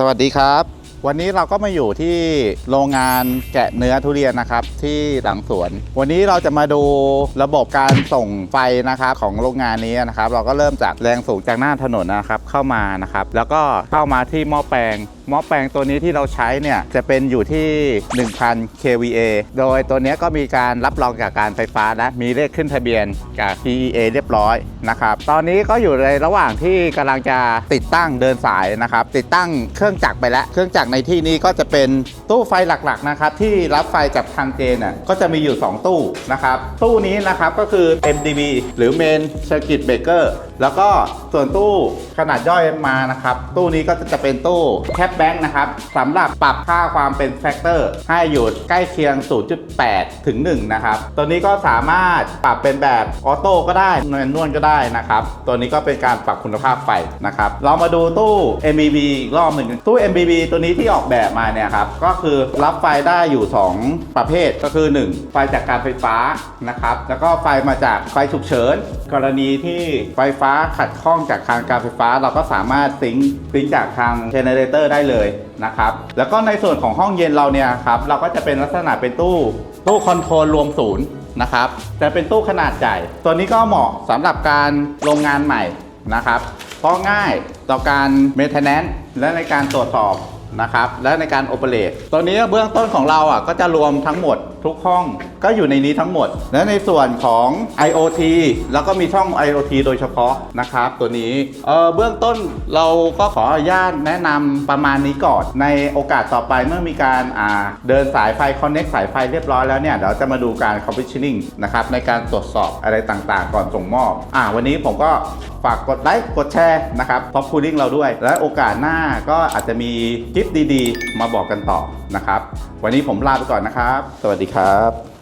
สวัสดีครับ วันนี้เราก็มาอยู่ที่โรงงานแกะเนื้อทุเรียนนะครับ ที่หลังสวน วันนี้เราจะมาดูระบบการส่งไฟนะครับของโรงงานนี้นะครับ เราก็เริ่มจากแรงสูงจากหน้าถนนนะครับเข้ามานะครับ แล้วก็เข้ามาที่หม้อแปลง หม้อแปลงตัวนี้ที่เราใช้เนี่ยจะเป็นอยู่ที่ 1,000 kVA โดยตัวนี้ก็มีการรับรองจากการไฟฟ้าและมีเลขขึ้นทะเบียนจาก PEA เรียบร้อยนะครับตอนนี้ก็อยู่ในระหว่างที่กำลังจะติดตั้งเดินสายนะครับติดตั้งเครื่องจักรไปแล้วเครื่องจักรในที่นี้ก็จะเป็นตู้ไฟหลักๆนะครับที่รับไฟจากทางเจนน่ะก็จะมีอยู่ 2 ตู้นะครับตู้นี้นะครับก็คือ MDB หรือ Main Circuit Breaker แล้วก็ส่วนตู้ขนาดย่อยมานะครับตู้นี้ก็จะเป็นตู้แคปแบงค์นะครับสำหรับปรับค่าความเป็นแฟกเตอร์ให้อยู่ใกล้เคียง 0.8 ถึง 1 นะครับ ตัวนี้ก็สามารถปรับเป็นแบบออโต้ก็ได้แมนนวลก็ได้นะครับ ตัวนี้ก็เป็นการปรับคุณภาพไฟนะครับ เรามาดูตู้ MBB อีกรอบหนึ่งตู้ MBB ตัวนี้ที่ออกแบบมาเนี่ยครับก็คือรับไฟได้อยู่ 2 ประเภทก็คือ 1 ไฟจากการไฟฟ้านะครับแล้วก็ไฟมาจากไฟฉุกเฉิน กรณีที่ไฟฟ้าขัดข้องจากทางการไฟฟ้า เราก็สามารถซิงซิงจากทางเจเนเรเตอร์ได้เลยนะครับ แล้วก็ในส่วนของห้องเย็นเราเนี่ยครับเราก็จะเป็นลักษณะเป็นตู้ตู้คอนโทรลรวมศูนย์นะครับจะเป็นตู้ขนาดใหญ่ตัวนี้ก็เหมาะสำหรับการโรงงานใหม่นะครับ เพราะง่ายต่อการเมนเทนแนนซ์และในการตรวจสอบนะครับและในการโอเปเรตตัวนี้เบื้องต้นของเราอะก็จะรวมทั้งหมด ทุกห้องก็อยู่ในนี้ทั้งหมด และในส่วนของ IoT แล้วก็มีช่อง IoT โดยเฉพาะนะครับตัวนี้เเบื้องต้นเราก็ขออนุญาตแนะนำประมาณนี้ก่อน ในโอกาสต่อไปเมื่อมีการาเดินสายไฟ connect สายไฟเรียบร้อยแล้วเนี่ยเดี๋ยวจะมาดูการ commissioning นะครับในการตรวจสอบอะไรต่างๆ ก่อนส่งมอบอ่าวันนี้ผมก็ฝากกดไลค์กดแชร์นะครับท็อปคูลิ่งเราด้วย และโอกาสหน้าก็อาจจะมีคลิปดีๆ มาบอกกันต่อนะครับวันนี้ผมลาไปก่อนนะครับ สวัสดีครับ